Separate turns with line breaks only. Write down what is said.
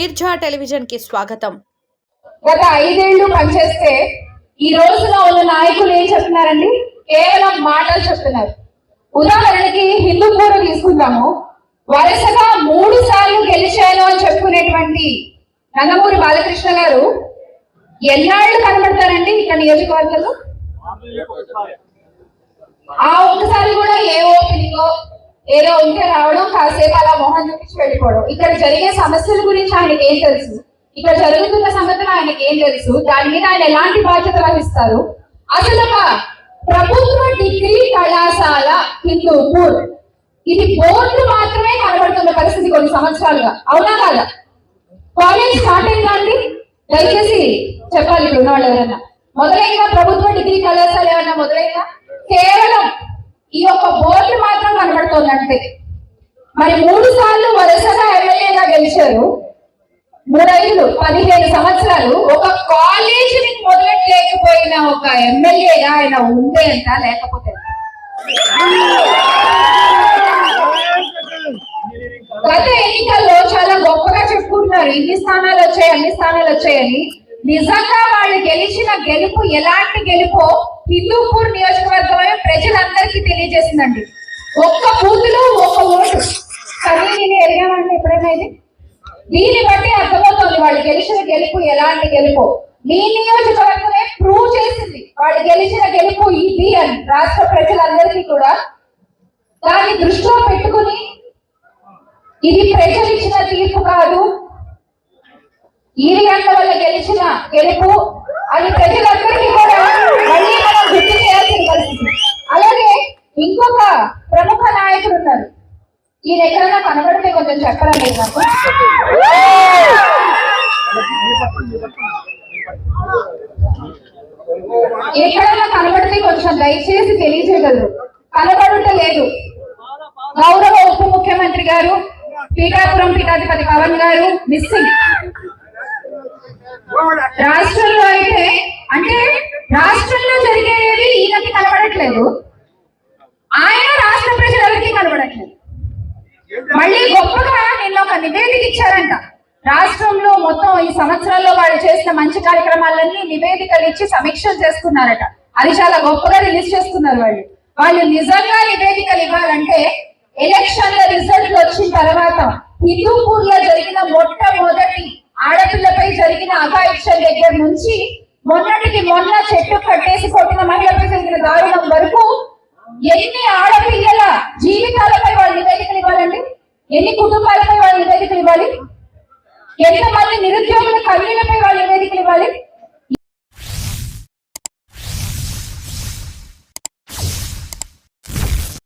మీర్జా టెలివిజన్కి స్వాగతం.
గత ఐదేళ్ళు పనిచేస్తే ఈ రోజున ఉన్న నాయకులు ఏం చెప్తున్నారండి? కేవలం మాటలు చెప్తున్నారు. ఉదాహరణకి హిందూపూర్ తీసుకుందాము వరుసగా మూడు సార్లు గెలిచాను అని చెప్పుకునేటువంటి నందమూరి బాలకృష్ణ గారు ఎన్నాళ్ళు కనబడతారండి ఇక్కడ నియోజకవర్గంలో? ఆ ఒక్కసారి కూడా ఏ ఓపెనింగో ఏదో ఉంటే రావడం కాసేపు అలా మొహం చూపించి వెళ్ళిపోవడం. ఇక్కడ జరిగే సమస్యల గురించి ఆయనకి ఏం తెలుసు? ఇక్కడ జరుగుతున్న సంగతులు ఆయనకి ఏం తెలుసు? దాని మీద ఆయన ఎలాంటి బాధ్యత వహిస్తారు? అసలు ఒక ప్రభుత్వ డిగ్రీ కళాశాల హిందూపూర్. ఇది బోర్డు మాత్రమే కనబడుతున్న పరిస్థితి కొన్ని సంవత్సరాలుగా. అవునా కాదా? కాలేజ్ స్టార్ట్ అయిందా అండి? దయచేసి చెప్పాలి ఇక్కడ వాళ్ళు ఎవరన్నా. మొదలైన ప్రభుత్వ డిగ్రీ కళాశాల ఏమన్నా మొదలైందా? కేవలం ఈ యొక్క బోర్డు మాత్రం కనబడుతోందంటే. మరి మూడు సార్లు వరుసగా ఎమ్మెల్యేగా గెలిచారు. మూడైదు పదిహేను సంవత్సరాలు ఒక కాలేజీని మొదలెట్టలేకపోయిన ఒక ఎమ్మెల్యేగా ఆయన ఉండే అంట లేకపోతే. గత ఎన్నికల్లో చాలా గొప్పగా చెప్పుకుంటున్నారు. ఇన్ని స్థానాలు వచ్చాయి అన్ని స్థానాలు వచ్చాయని నిజంగా వాళ్ళు గెలిచిన గెలుపు ఎలాంటి గెలుపో హిందూపూర్ నియోజకవర్గమే ప్రజలందరికీ తెలియజేసిందండి. ఒక్క బూతులో ఒక్క ఓటు. కానీ నేను ఎరిగామంటే ఎప్పుడైనా ఇది? దీన్ని బట్టి అర్థమవుతుంది వాళ్ళు గెలిచిన గెలుపు ఎలాంటి గెలుపు? మీ నియోజకవర్గమే ప్రూవ్ చేసింది. వాళ్ళు గెలిచిన గెలుపు ఇది అని రాష్ట్ర ప్రజలందరికీ కూడా. దాన్ని దృష్టిలో పెట్టుకుని ఇది ప్రజలు ఇచ్చిన తీర్పు కాదు. ఈరిగంట వల్ల గెలిచిన గెలుపు అది ప్రజలందరికీ కూడా ప్రముఖ నాయకులు ఉన్నారు. ఈయన ఎక్కడైనా కనబడితే కొంచెం చెప్పడం నాకు. ఎక్కడైనా కనబడితే కొంచెం దయచేసి తెలియజేయగలరు. కనబడుట లేదు. గౌరవ ఉప ముఖ్యమంత్రి గారు పీఠాపురం పీఠాధిపతి పవన్ గారు మిస్సింగ్. రాష్ట్రంలో అయితే అంటే రాష్ట్రంలో జరిగేవి ఈయనకి కనబడట్లేదు ఆయన రాష్ట్ర ప్రజలకి కనబడట్లేదు మళ్ళీ గొప్పగా నేను ఒక నివేదిక ఇచ్చారంట. రాష్ట్రంలో మొత్తం ఈ సంవత్సరంలో వాళ్ళు చేసిన మంచి కార్యక్రమాలన్నీ నివేదికలు ఇచ్చి సమీక్షలు చేస్తున్నారట. అది చాలా గొప్పగా రిలీజ్ చేస్తున్నారు వాళ్ళు. వాళ్ళు నిజంగా నివేదికలు ఇవ్వాలంటే ఎలక్షన్ల రిజల్ట్ వచ్చిన తర్వాత హిందూపూర్లో జరిగిన మొట్టమొదటి ఆడపిల్లపై జరిగిన అఘాయిత్యం దగ్గర నుంచి మొన్నటికి మొన్న చెట్టు కట్టేసి కొట్టిన మహిళపై జరిగిన దారుణం వరకు ఎన్ని ఆడపిల్లల జీవితాలపై వాళ్ళు నివేదికలు ఇవ్వాలండి? ఎన్ని కుటుంబాలపై వాళ్ళు నివేదికలు ఇవ్వాలి? ఎంతమంది నిరుద్యోగుల కన్నీళ్ళపై వాళ్ళు నివేదికలు ఇవ్వాలి?